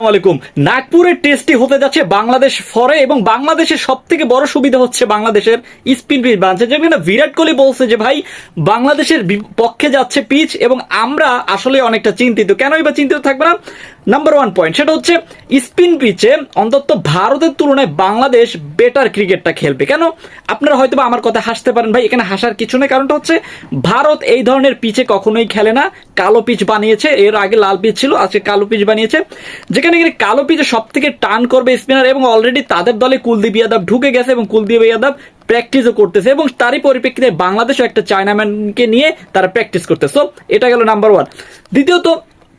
আলাইকুম। নাগপুরের টেস্টটি হতে যাচ্ছে বাংলাদেশ ফরে এবং বাংলাদেশের সব থেকে বড় সুবিধা হচ্ছে বাংলাদেশের স্পিন পিচ বানছে যেখানে বিরাট কোহলি বলছে যে, ভাই, বাংলাদেশের পক্ষে যাচ্ছে পিচ এবং আমরা আসলে অনেকটা চিন্তিত। কেনই বা চিন্তিত থাকবে না? নাম্বার ওয়ান পয়েন্ট সেটা হচ্ছে স্পিন পিচে অন্তত ভারতের তুলনায় বাংলাদেশ বেটার ক্রিকেটটা খেলবে। কেন? আপনারা হয়তো আমার কথা হাসতে পারেন ভাই, এখানে হাসার কিছু নেই। কারণটা হচ্ছে ভারত এই ধরনের পিচে কখনোই খেলে না। কালো পিচ বানিয়েছে, এর আগে লাল পিচ ছিল, আজকে কালো পিচ বানিয়েছে। যেখানে কিনা কালো পিচে সব থেকে টান করবে স্পিনার এবং অলরেডি তাদের দলে কুলদীপ যাদব ঢুকে গেছে এবং কুলদীপ যাদব প্র্যাকটিসও করতেছে এবং তারই পরিপ্রেক্ষিতে বাংলাদেশও একটা চায়নাম্যানকে নিয়ে তারা প্র্যাকটিস করতেছে। এটা গেল নাম্বার ওয়ান দ্বিতীয়ত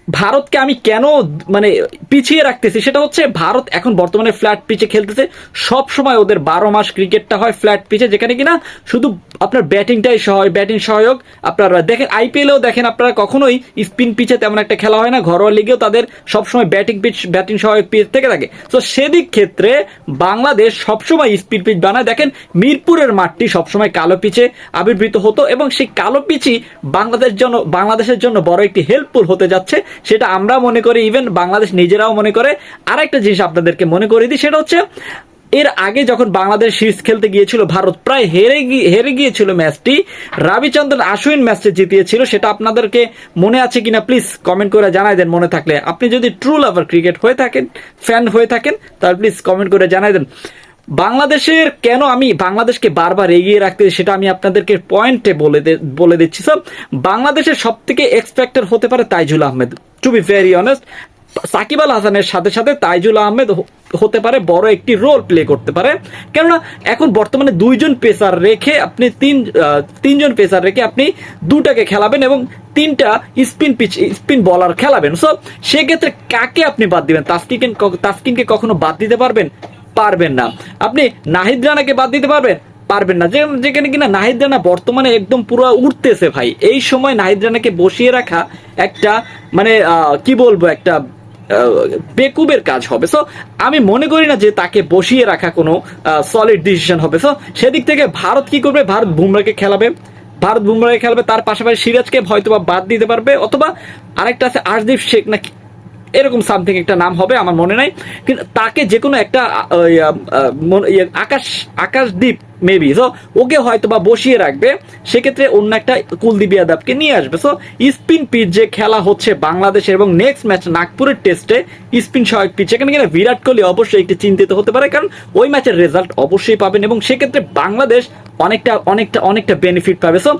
ভারতকে আমি কেন মানে পিছিয়ে রাখতেছি সেটা হচ্ছে ভারত এখন বর্তমানে ফ্ল্যাট পিচে খেলতেছে। সব সময় ওদের বারো মাস ক্রিকেটটা হয় ফ্ল্যাট পিচে যেখানে কিনা শুধু আপনার ব্যাটিংটাই সহায় ব্যাটিং সহায়ক। আপনারা দেখেন আইপিএলেও দেখেন আপনারা কখনোই স্পিন পিচে তেমন একটা খেলা হয় না। ঘরোয়া লিগেও তাদের সবসময় ব্যাটিং পিচ ব্যাটিং সহায়ক পিচ থেকে থাকে। তো সেদিক ক্ষেত্রে বাংলাদেশ সবসময় স্পিন পিচ বানায়। দেখেন, মিরপুরের মাঠটি সবসময় কালো পিচে আবির্ভূত হতো এবং সেই কালো পিচই বাংলাদেশ জন্য বাংলাদেশের জন্য বড় একটি হেল্পফুল হতে যাচ্ছে। সেটা আমরা মনে করি ইভেন বাংলাদেশ নিজেরাও মনে করে। আর একটা জিনিস আপনাদেরকে মনে করে দিই, সেটা হচ্ছে, এর আগে যখন বাংলাদেশ সিরিজ খেলতে গিয়েছিল, ভারত প্রায় হেরে হেরে গিয়েছিল ম্যাচটি, রবিচন্দ্রন আশ্বিন ম্যাচটি জিতিয়েছিল, সেটা আপনাদেরকে মনে আছে কিনা প্লিজ কমেন্ট করে জানাই দেন মনে থাকলে। আপনি যদি ট্রু লাভার ক্রিকেট হয়ে থাকেন ফ্যান হয়ে থাকেন, তাহলে প্লিজ কমেন্ট করে জানাই দেন। বাংলাদেশের কেন আমি বাংলাদেশকে বারবার এগিয়ে রাখতে সেটা আমি আপনাদেরকে পয়েন্টে বলে বলে দিচ্ছি সব বাংলাদেশের সব থেকে এক্সপেক্টেড হতে পারে Taijul Ahmed. To be very honest Sakib Al হাসানের সাথে সাথে তাইজুল আহমেদ হতে পারে বড় একটি রোল প্লে করতে পারে। কেননা, এখন বর্তমানে দুইজন পেসার রেখে আপনি তিন তিনজন পেসার রেখে আপনি দুটাকে খেলাবেন এবং তিনটা স্পিন পিচ স্পিন বলার খেলাবেন। সো সেক্ষেত্রে কাকে আপনি বাদ দিবেন? তাসকিনকে তাস্কিনকে কখনো বাদ দিতে পারবেন? পারবেন না। আপনি নাহিদ রানাকে বাদ দিতে পারবেন? পারবেন না। যেখানে কিনা নাহিদ রানা বর্তমানে একদম পুরো উঠতেছে ভাই। এই সময় নাহিদ রানাকে বসিয়ে রাখা একটা মানে কি বলব, একটা বেকুবের কাজ হবে। সো আমি মনে করি না যে তাকে বসিয়ে রাখা কোনো সলিড ডিসিশন হবে। সো সেদিক থেকে ভারত কি করবে? ভারত বুমরাকে খেলাবে। ভারত বুমরাকে খেলাবে। তার পাশাপাশি সিরাজকে হয়তোবা বাদ দিতে পারবে। অথবা আরেকটা আছে আশদীপ শেখ নাকি এরকম সামথিং একটা নাম হবে আমার মনে নাই। কিন্তু তাকে যে কোনো একটা ইয়ে, Akash Akashdeep maybe so okay হয়তো বা বসিয়ে রাখবে। সেক্ষেত্রে অন্য একটা কুলদীপ যাদবকে নিয়ে আসবে। সো স্পিন পিচ যে খেলা হচ্ছে বাংলাদেশের এবং নেক্সট ম্যাচ নাগপুরের টেস্টে স্পিন সহায়ক পিচ এখানে কিনা বিরাট কোহলি অবশ্যই একটি চিন্তিত হতে পারে কারণ ওই ম্যাচের রেজাল্ট অবশ্যই পাবেন এবং সেক্ষেত্রে বাংলাদেশ অনেকটা অনেকটা অনেকটা বেনিফিট পাবে। সো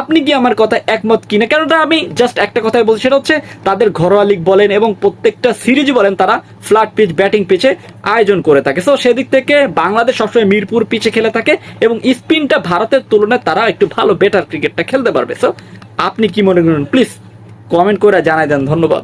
আপনি কি আমার কথা একমত কিনা কেননা আমি জাস্ট একটা কথাই বলছি, সেটা হচ্ছে তাদের ঘরোয়া লিগ বলেন এবং প্রত্যেকটা সিরিজ বলেন, তারা ফ্ল্যাট পিচ ব্যাটিং পিচে আয়োজন করে থাকে। সো সেদিক থেকে বাংলাদেশ সবসময় মিরপুর পিচে খেলে থাকে এবং স্পিনটা ভারতের তুলনায় তারা একটু ভালো বেটার ক্রিকেটটা খেলতে পারবে। সো আপনি কি মনে করেন? প্লিজ কমেন্ট করে জানাই দেন। ধন্যবাদ।